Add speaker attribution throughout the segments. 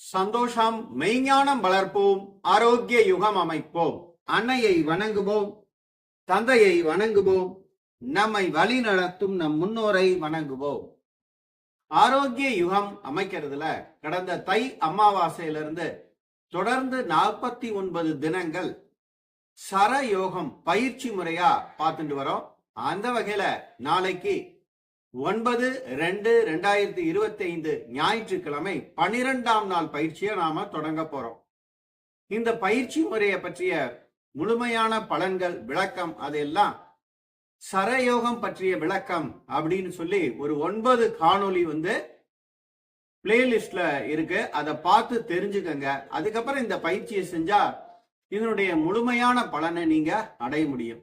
Speaker 1: சந்தோஷம் மெய்ஞானம் வளர்ப்போம் ஆரோக்கிய யுகம் அமைப்போம். அன்னையை வணங்குவோம் தந்தையை வணங்குவோம் நம்மை வழி நடத்தும் நம் முன்னோரை வணங்குவோம். ஆரோக்கிய யுகம் அமைக்கிறதுல கடந்த தை அமாவாசையிலிருந்து தொடர்ந்து நாற்பத்தி ஒன்பது தினங்கள் சர யோகம் பயிற்சி முறையா பார்த்துட்டு வரோம். அந்த வகையில நாளைக்கு ஒன்பது ரெண்டு ரெண்டாயிரத்தி இருபத்தி ஐந்து ஞாயிற்றுக்கிழமை பனிரெண்டாம் நாள் பயிற்சியை நாம தொடங்க போறோம். இந்த பயிற்சி முறையை பற்றிய முழுமையான பலன்கள் விளக்கம் அதெல்லாம் சரயோகம் பற்றிய விளக்கம் அப்படின்னு சொல்லி ஒரு ஒன்பது காணொளி வந்து பிளேலிஸ்ட்ல இருக்கு. அதை பார்த்து தெரிஞ்சுக்கங்க. அதுக்கப்புறம் இந்த பயிற்சியை செஞ்சா இதனுடைய முழுமையான பலனை நீங்க அடைய முடியும்.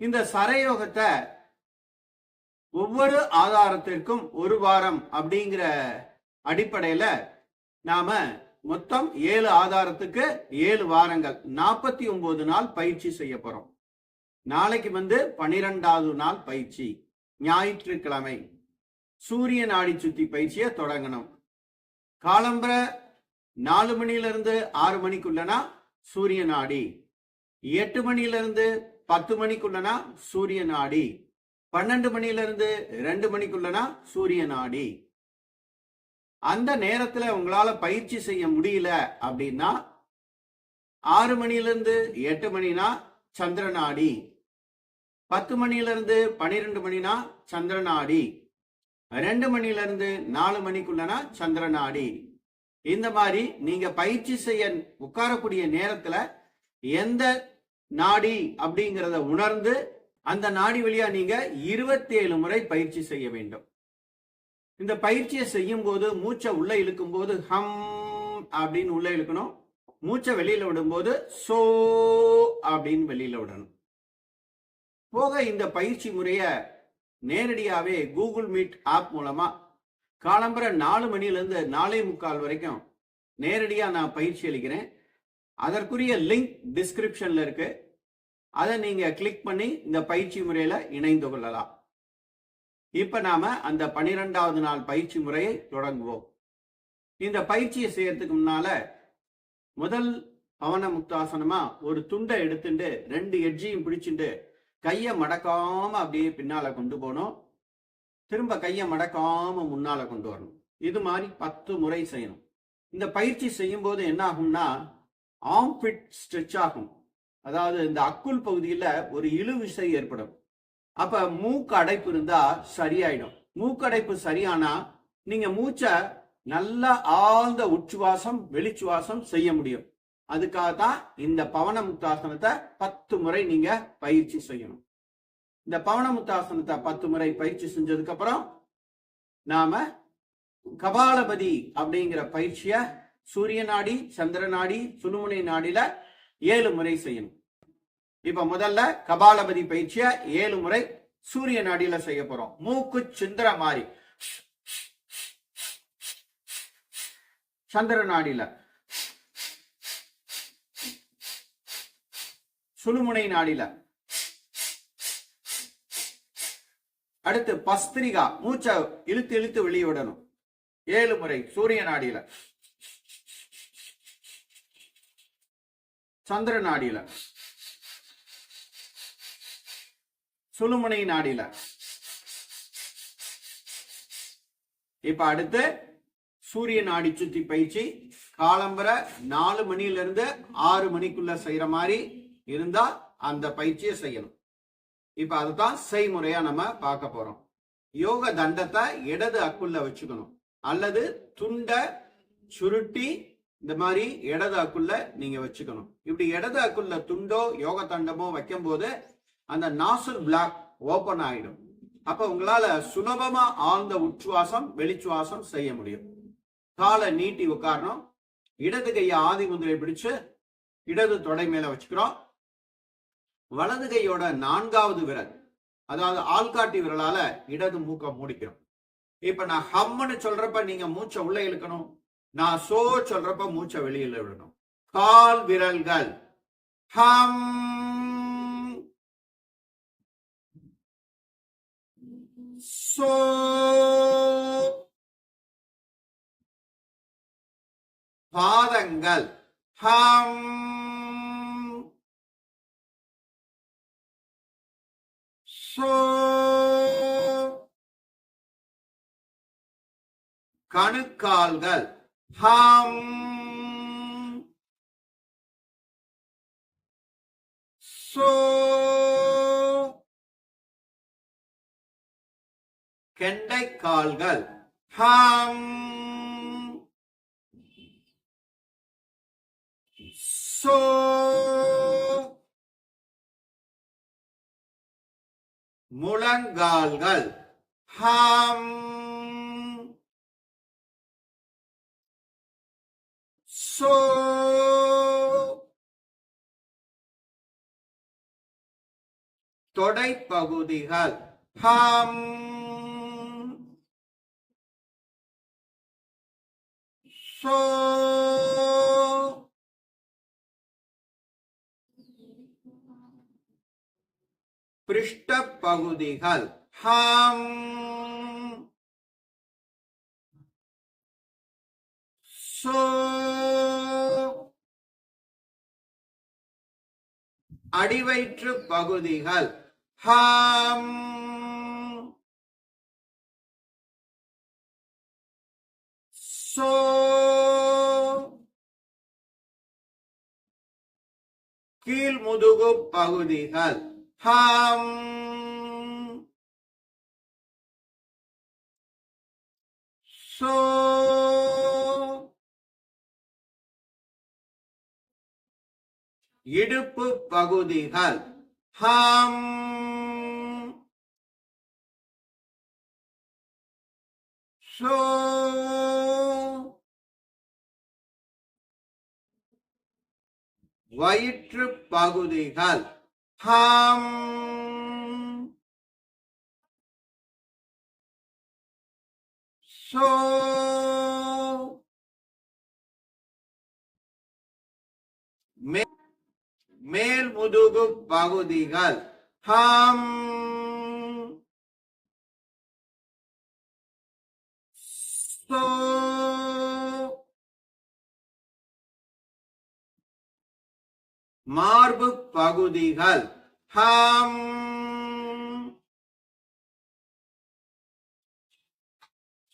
Speaker 1: இந்த சரயோகத்தை ஒவ்வொரு ஆதாரத்திற்கும் ஒரு வாரம் அப்படிங்கிற அடிப்படையில நாம மொத்தம் ஏழு ஆதாரத்துக்கு ஏழு வாரங்கள் நாற்பத்தி ஒன்பது நாள் பயிற்சி செய்ய போறோம். நாளைக்கு வந்து பனிரெண்டாவது நாள் பயிற்சி ஞாயிற்றுக்கிழமை. சூரிய நாடி சுத்தி பயிற்சியை தொடங்கணும். காலம்பர நாலு மணில ஆறு மணிக்குள்ளனா சூரிய நாடி எட்டு மணில பத்து மணிக்குள்ளனா சூரிய நாடி பன்னெண்டு மணில இருந்து ரெண்டு மணிக்குள்ளனா? சூரிய நாடி அந்த நேரத்துல உங்களால பயிற்சி செய்ய முடியல அப்படின்னா ஆறு மணிலிருந்து எட்டு மணினா சந்திரநாடி பத்து மணிலிருந்து பனிரெண்டு மணினா சந்திரநாடி ரெண்டு மணிலிருந்து நாலு மணிக்குள்ளனா சந்திரநாடி இந்த மாதிரி நீங்க பயிற்சி செய்ய உட்காரக்கூடிய நேரத்துல எந்த நாடி அப்படிங்கிறத உணர்ந்து அந்த நாடி வழியா நீங்க இருபத்தேழு முறை பயிற்சி செய்ய வேண்டும். இந்த பயிற்சியை செய்யும் போது மூச்சை உள்ள இழுக்கும் போது ஹம் அப்படின்னு உள்ள இழுக்கணும். மூச்சை வெளியில விடும்போது சோ அப்படின்னு வெளியில விடணும். போக இந்த பயிற்சி முறைய நேரடியாவே கூகுள் மீட் ஆப் மூலமா காலம்பர நாலு மணிலேருந்து நாலே முக்கால் வரைக்கும் நேரடியா நான் பயிற்சி அளிக்கிறேன். அதற்குரிய லிங்க் டிஸ்கிரிப்ஷன்ல இருக்கு. அதை நீங்க கிளிக் பண்ணி இந்த பயிற்சி முறையில இணைந்து கொள்ளலாம். இப்ப நாம அந்த பனிரெண்டாவது நாள் பயிற்சி முறையை தொடங்குவோம். இந்த பயிற்சியை செய்யறதுக்கு முன்னால முதல் பவன முக்தாசனமா ஒரு துண்டை எடுத்துட்டு ரெண்டு எட்ஜையும் பிடிச்சிட்டு கைய மடக்காம அப்படியே பின்னால கொண்டு போகணும். திரும்ப கைய மடக்காம முன்னால கொண்டு வரணும். இது மாதிரி பத்து முறை செய்யணும். இந்த பயிற்சி செய்யும் போது என்ன ஆகும்னா ஆம்பிட் ஸ்ட்ரெச் ஆகும். அதாவது இந்த அக்குள் பகுதியில் ஒரு இழுவிசை ஏற்படும். அப்ப மூக்கு அடைப்பு இருந்தா சரியாயிடும். மூக்கடைப்பு சரியானா நீங்க மூச்சை நல்லா ஆழ்ந்த உச்சுவாசம் வெளிச்சுவாசம் செய்ய முடியும். அதுக்காக தான் இந்த பவன முக்தாசனத்தை பத்து முறை நீங்க பயிற்சி செய்யணும். இந்த பவனமுத்தாசனத்தை பத்து முறை பயிற்சி செஞ்சதுக்கு அப்புறம் நாம கபாலபதி அப்படிங்கிற பயிற்சிய சூரிய நாடி சந்திர நாடி சுழுமுனை நாடில ஏழு முறை செய்யணும். இப்ப முதல்ல கபாலபதி பயிற்சிய ஏழு முறை சூரிய நாடியில செய்ய போறோம். மூக்கு சிந்திர மாதிரி சந்திர நாடியில சுழுமுனை நாடில. அடுத்து பஸ்திரிகா. மூச்சை இழுத்து இழுத்து வெளியிடணும் ஏழு முறை சூரிய நாடியில சந்திர நாடியில சுழுமுனை நாடியில இப்ப அடுத்து சூரிய நாடி சுத்தி பயிற்சி. காலம்பர நாலு மணில இருந்து ஆறு மணிக்குள்ள செய்யற மாதிரி இருந்தா அந்த பயிற்சியை செய்யணும். இப்ப அதுதான் செய்முறையா நம்ம பார்க்க போறோம். யோக தண்டத்தை இடது அக்குள்ள வச்சுக்கணும். அல்லது துண்டை சுருட்டி இந்த மாதிரி இடது அக்குள்ள நீங்க வச்சுக்கணும். இப்படி இடது அக்குள்ள துண்டோ யோக தண்டமோ வைக்கும் போது அந்த நாசல் பிளாக் ஓபன் ஆயிடும். அப்ப உங்களால சுலபமா ஆழ்ந்த உச்சுவாசம் வெளிச்சுவாசம் செய்ய முடியும். காலை நீட்டி உட்காரணும். இடது கையை ஆதி முந்திரை பிடிச்சு இடது தொடை மேல வச்சுக்கிறோம். வலது கையோட நான்காவது விரல் அதாவது ஆள்காட்டி விரலால இடது மூக்க மூடிக்கிறோம். இப்ப நான் ஹம்னு சொல்றப்ப நீங்க மூச்சை உள்ள இழுக்கணும். நான் சோ சொல்றப்ப மூச்சை வெளியில விடணும். கால் விரல்கள். ஹம். சோ பாதங்கள் ஹம். சோ. கணுக்கால்கள். ஹம். சோ. கெண்டைக்கால்கள் ஹாம். சோ. முழங்கால்கள். ஹாம். சோ. தொடைப்பகுதிகள் ஹாம். சோ பகுதிகள் ஹம் சோ அடிவயிற்று பகுதிகள் ஹம் கீழ் முதுகு பகுதிகள். ஹம். சோ இடுப்பு பகுதிகள். ஹம். சோ வயிற்று பகுதிகள். ஹாம். சோ. மே- மேல் முதுகு பகுதிகள். ஹம். சோ. மார்பு பகுதிகள் ஹம்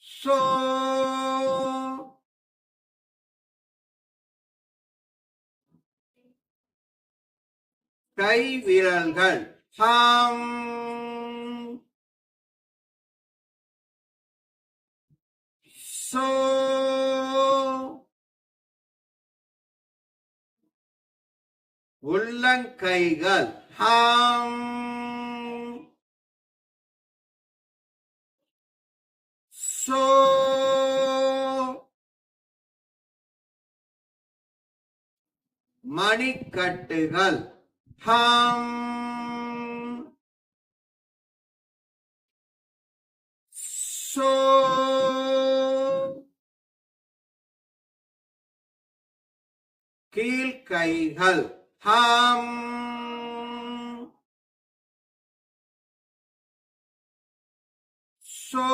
Speaker 1: சோ கை விரல்கள் ஹம் சோ உள்ளங்கைகள். ஹம். சோ. மணிக்கட்டுகள். ஹம். சோ. கீழ்கைகள். ஹம் சோ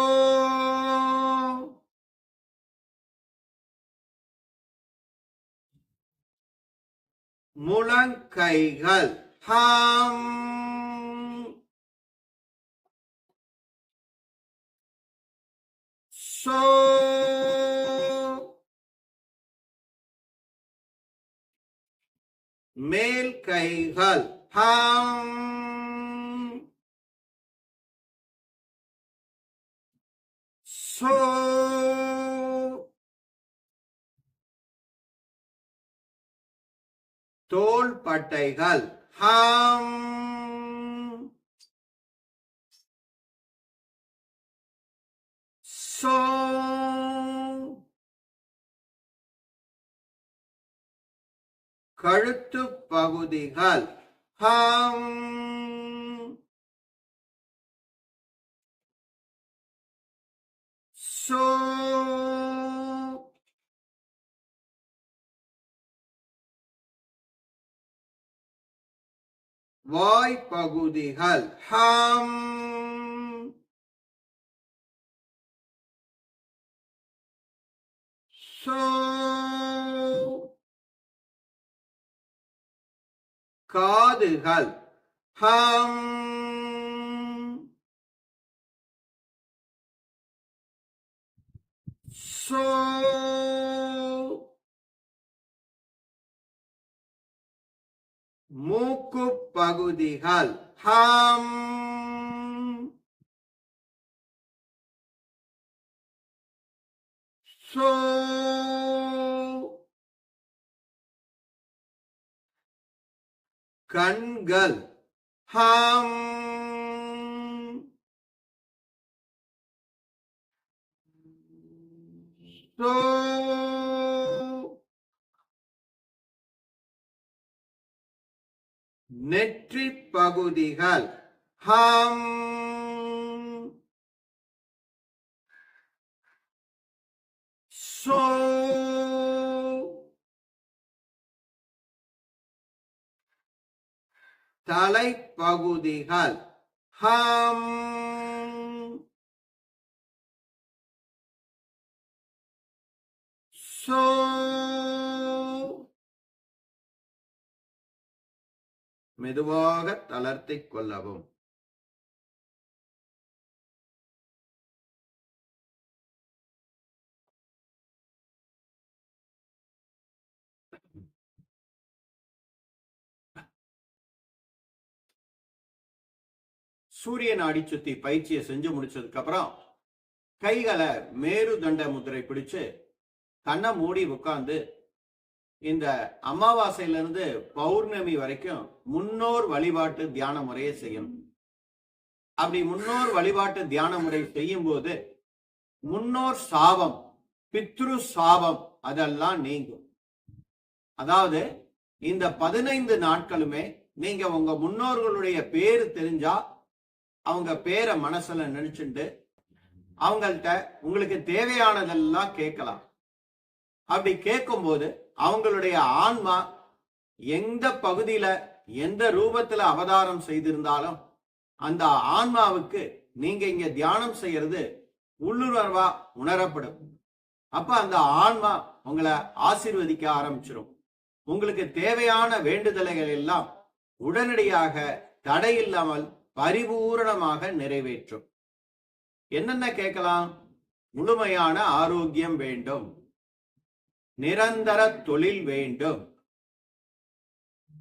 Speaker 1: முழங்கைகள் ஹம் சோ மேல் கைகள். ஹம். சோ. தோல் பட்டைகள். ஹம். சோ. கழுத்து பகுதிகள். ஹம். சோ. வாய் பகுதிகள். ஹம். சோ. காதுகள். ஹம். சோ. மூக்கு பகுதிகள் ஹம். சோ. கண்கள். ஹம். சோ நெற்றி பகுதிகள். ஹம். சோ தலைப்பகுதிகள். ஹம். சோ. மெதுவாக தளர்த்திக் கொள்ளவும். சூரிய நாடி சுத்தி பயிற்சியை செஞ்சு முடிச்சதுக்கு அப்புறம் கைகளை மேருதண்ட முத்திரை பிடிச்சு கண்ணை மூடி உட்கார்ந்து இந்த அமாவாசையில இருந்து பௌர்ணமி வரைக்கும் முன்னோர் வழிபாட்டு தியான முறையை செய்யணும் அப்படி முன்னோர் வழிபாட்டு தியான முறை செய்யும் போது முன்னோர் சாபம் பித்ரு சாபம் அதெல்லாம் நீங்கும். அதாவது இந்த பதினைந்து நாட்களுமே நீங்க உங்க முன்னோர்களுடைய பேரு தெரிஞ்சா அவங்க பேரை மனசுல நினைச்சுட்டு அவங்கள்ட்ட உங்களுக்கு தேவையானதெல்லாம் கேட்கலாம். அப்படி கேட்கும்போது அவங்களுடைய ஆன்மா எந்த பகுதியில எந்த ரூபத்துல அவதாரம் செய்திருந்தாலும் அந்த ஆன்மாவுக்கு நீங்க இங்க தியானம் செய்யறது உள்ளுணர்வா உணரப்படும். அப்ப அந்த ஆன்மா உங்களை ஆசிர்வதிக்க ஆரம்பிச்சிடும் உங்களுக்கு தேவையான வேண்டுதலைகள் எல்லாம் உடனடியாக தடையில்லாமல் பரிபூரணமாக நிறைவேற்றும். என்னென்ன கேட்கலாம்? முழுமையான ஆரோக்கியம் வேண்டும். நிரந்தர தொழில் வேண்டும்.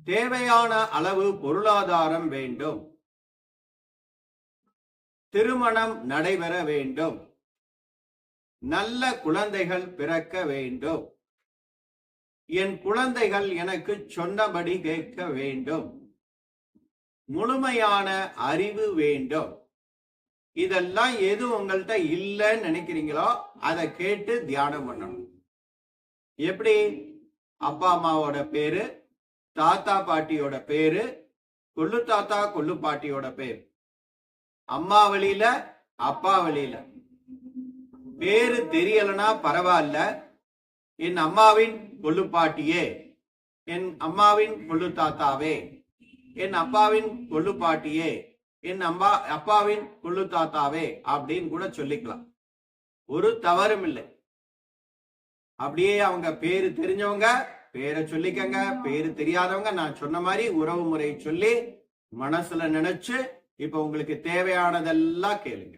Speaker 1: தேவையான அளவு பொருளாதாரம் வேண்டும். திருமணம் நடைபெற வேண்டும். நல்ல குழந்தைகள் பிறக்க வேண்டும். என் குழந்தைகள் எனக்கு சொன்னபடி கேட்க வேண்டும். முழுமையான அறிவு வேண்டும். இதெல்லாம் எது உங்கள்கிட்ட இல்லைன்னு நினைக்கிறீங்களோ அதை கேட்டு தியானம் பண்ணணும். எப்படி? அப்பா அம்மாவோட பேரு தாத்தா பாட்டியோட பேரு கொள்ளு தாத்தா கொள்ளு பாட்டியோட பேர். அம்மா வழியில அப்பா வழியில. பேரு தெரியலனா பரவாயில்ல. என் அம்மாவின் கொள்ளு பாட்டியே என் அம்மாவின் கொள்ளு தாத்தாவே. என் அப்பாவின் கொள்ளு பாட்டியே என் அம்மா அப்பாவின் கொள்ளு தாத்தாவே அப்படின்னு கூட சொல்லிக்கலாம். ஒரு தவறும் இல்லை. அப்படியே அவங்க பேரு தெரிஞ்சவங்க பேரை சொல்லிக்கங்க பேரு தெரியாதவங்க நான் சொன்ன மாதிரி உறவு முறை சொல்லி மனசுல நினைச்சு இப்ப உங்களுக்கு தேவையானதெல்லாம் கேளுங்க.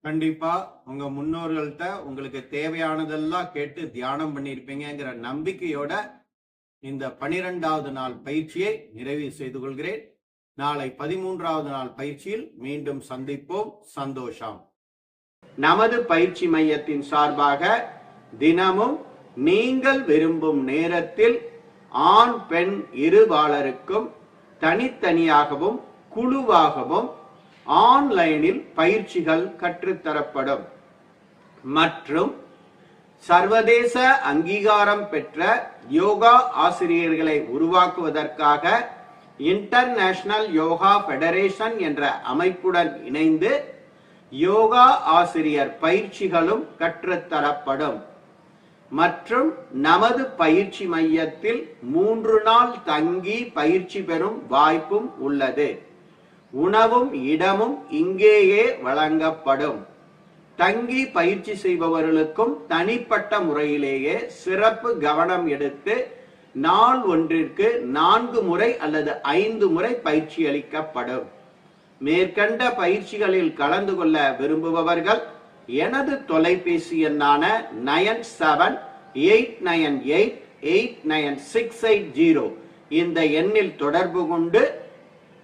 Speaker 1: கண்டிப்பா உங்க முன்னோர்கள்ட்ட உங்களுக்கு தேவையானதெல்லாம் கேட்டு தியானம் பண்ணியிருப்பீங்கிற நம்பிக்கையோட இந்த பனிரெண்டாவது நாள் பயிற்சியை நிறைவு செய்து கொள்கிறேன். நாளை பதிமூன்றாவது நாள் பயிற்சியில் மீண்டும் சந்திப்போம். சந்தோஷம். நமது பயிற்சி மையத்தின் சார்பாக தினமும் நீங்கள் விரும்பும் நேரத்தில் ஆண் பெண் இருபாலருக்கும் தனித்தனியாகவும் குழுவாகவும் ஆன்லைனில் பயிற்சிகள் கற்றுத்தரப்படும். மற்றும் சர்வதேச அங்கீகாரம் பெற்ற யோகா ஆசிரியர்களை உருவாக்குவதற்காக இன்டர்நேஷனல் யோகா ஃபெடரேஷன் என்ற அமைப்புடன் இணைந்து யோகா ஆசிரியர் பயிற்சிகளும் கற்றுத்தரப்படும். மற்றும் நமது பயிற்சி மையத்தில் மூன்று நாள் தங்கி பயிற்சி பெறும் வாய்ப்பும் உள்ளது. உணவும் இடமும் இங்கேயே வழங்கப்படும். தங்கி பயிற்சி செய்பவர்களுக்கும் தனிப்பட்ட முறையிலேயே சிறப்பு கவனம் எடுத்து நாள் ஒன்றிற்கு நான்கு முறை அல்லது ஐந்து முறை பயிற்சி அளிக்கப்படும். மேற்கண்ட பயிற்சிகளில் கலந்து கொள்ள விரும்புபவர்கள் எனது தொலைபேசி எண்ணான nine seven eight nine eight eight nine six eight zero. இந்த எண்ணில் தொடர்பு கொண்டு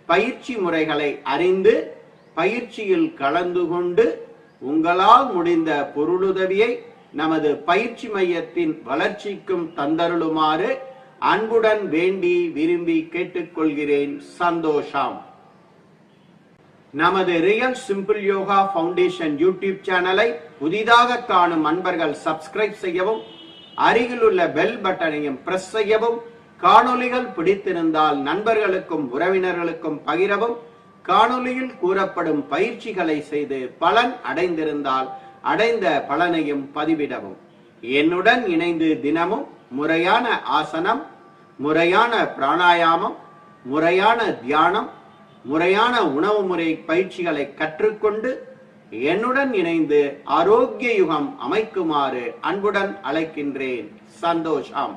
Speaker 1: பயிற்சி முறைகளை அறிந்து பயிற்சியில் கலந்து கொண்டு உங்களால் முடிந்த பொருளுதவியை நமது பயிற்சி மையத்தின் வளர்ச்சிக்கும் தந்தருளுமாறு அன்புடன் வேண்டி விரும்பி கேட்டுக்கொள்கிறேன் சந்தோஷம். நமது Real Simple Yoga Foundation YouTube சேனலை புதிதாக காணும் அன்பர்கள் சப்ஸ்கிரைப் செய்யவும் அருகிலுள்ள பெல் பட்டனையும் பிரஸ் செய்யவும் காணொளிகள் பிடித்திருந்தால் நண்பர்களுக்கும் உறவினர்களுக்கும் பகிரவும் காணொலியில் கூறப்படும் பயிற்சிகளை செய்து பலன் அடைந்திருந்தால் அடைந்த பலனையும் பதிவிடவும். என்னுடன் இணைந்து தினமும் முறையான ஆசனம் முறையான பிராணாயாமம் முறையான தியானம் முறையான உணவு முறை பயிற்சிகளை கற்றுக்கொண்டு என்னுடன் இணைந்து ஆரோக்கிய யுகம் அமைக்குமாறு அன்புடன் அழைக்கின்றேன். சந்தோஷம்.